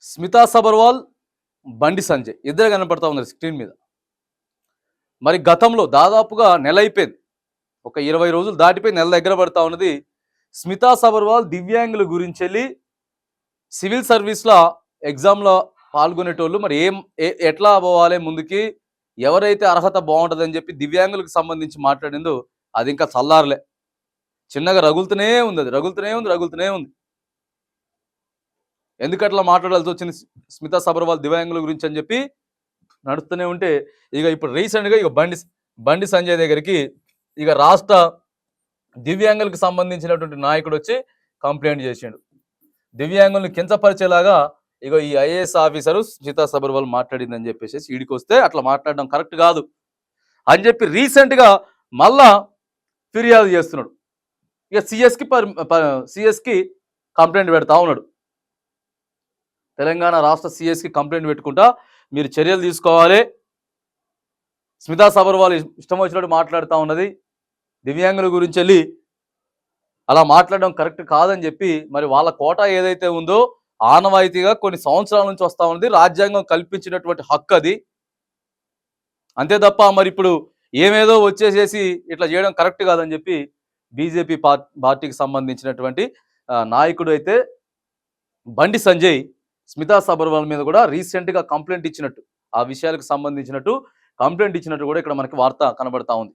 స్మితా సబర్వాల్ బండి సంజయ్. ఇద్దరే కనపడతా ఉన్నారు స్క్రీన్ మీద. మరి గతంలో దాదాపుగా నెల అయిపోయింది. ఒక ఇరవై రోజులు దాటిపోయి నెల దగ్గర పడతా ఉన్నది స్మితా సబర్వాల్ దివ్యాంగుల గురించి వెళ్ళి సివిల్ సర్వీస్లో ఎగ్జామ్లో పాల్గొనేటోళ్ళు. మరి ఏం ఏ- ఎట్లా పోవాలి ముందుకి ఎవరైతే అర్హత బాగుంటుందని చెప్పి దివ్యాంగులకు సంబంధించి మాట్లాడిందో అది ఇంకా చల్లారలే. చిన్నగా రగులుతూనే ఉంది అది. రగులుతూనే ఉంది రగులుతూనే ఉంది. ఎందుకట్లా మాట్లాడాల్సి వచ్చింది? స్మితా సబర్వాల్ దివ్యాంగుల గురించి అని చెప్పి నడుస్తూనే ఉంటే ఇక ఇప్పుడు రీసెంట్గా ఇక బండి బండి సంజయ్ దగ్గరికి ఇక రాష్ట్ర దివ్యాంగులకు సంబంధించినటువంటి నాయకుడు వచ్చి కంప్లైంట్ చేసిండు. దివ్యాంగులను కించపరిచేలాగా ఇక ఈ ఐఏఎస్ ఆఫీసరు స్మితా సబర్వాల్ మాట్లాడిందని చెప్పేసి ఈడికి వస్తే అట్లా మాట్లాడడం కరెక్ట్ కాదు అని చెప్పి రీసెంట్గా మళ్ళా ఫిర్యాదు చేస్తున్నాడు. ఇక సిఎస్కి పర్ సిఎస్కి కంప్లైంట్ పెడతా ఉన్నాడు. తెలంగాణ రాష్ట్ర సిఎస్కి కంప్లైంట్ పెట్టుకుంటా మీరు చర్యలు తీసుకోవాలి. స్మితా సబర్వాల్ ఇష్టం వచ్చినట్టు మాట్లాడుతూ ఉన్నది. దివ్యాంగుల గురించి వెళ్ళి అలా మాట్లాడడం కరెక్ట్ కాదని చెప్పి మరి వాళ్ళ కోట ఏదైతే ఉందో ఆనవాయితీగా కొన్ని సంవత్సరాల నుంచి వస్తూ ఉన్నది. రాజ్యాంగం కల్పించినటువంటి హక్కు అది. అంతే తప్ప మరి ఇప్పుడు ఏమేదో వచ్చేసేసి ఇట్లా చేయడం కరెక్ట్ కాదని చెప్పి బీజేపీ పార్టీకి సంబంధించినటువంటి నాయకుడు అయితే బండి సంజయ్ స్మితా సబర్వాల్ మీద కూడా రీసెంట్గా కంప్లైంట్ ఇచ్చినట్టు ఆ విషయాలకు సంబంధించినట్టు కంప్లైంట్ ఇచ్చినట్టు కూడా ఇక్కడ మనకి వార్త కనబడతా ఉంది.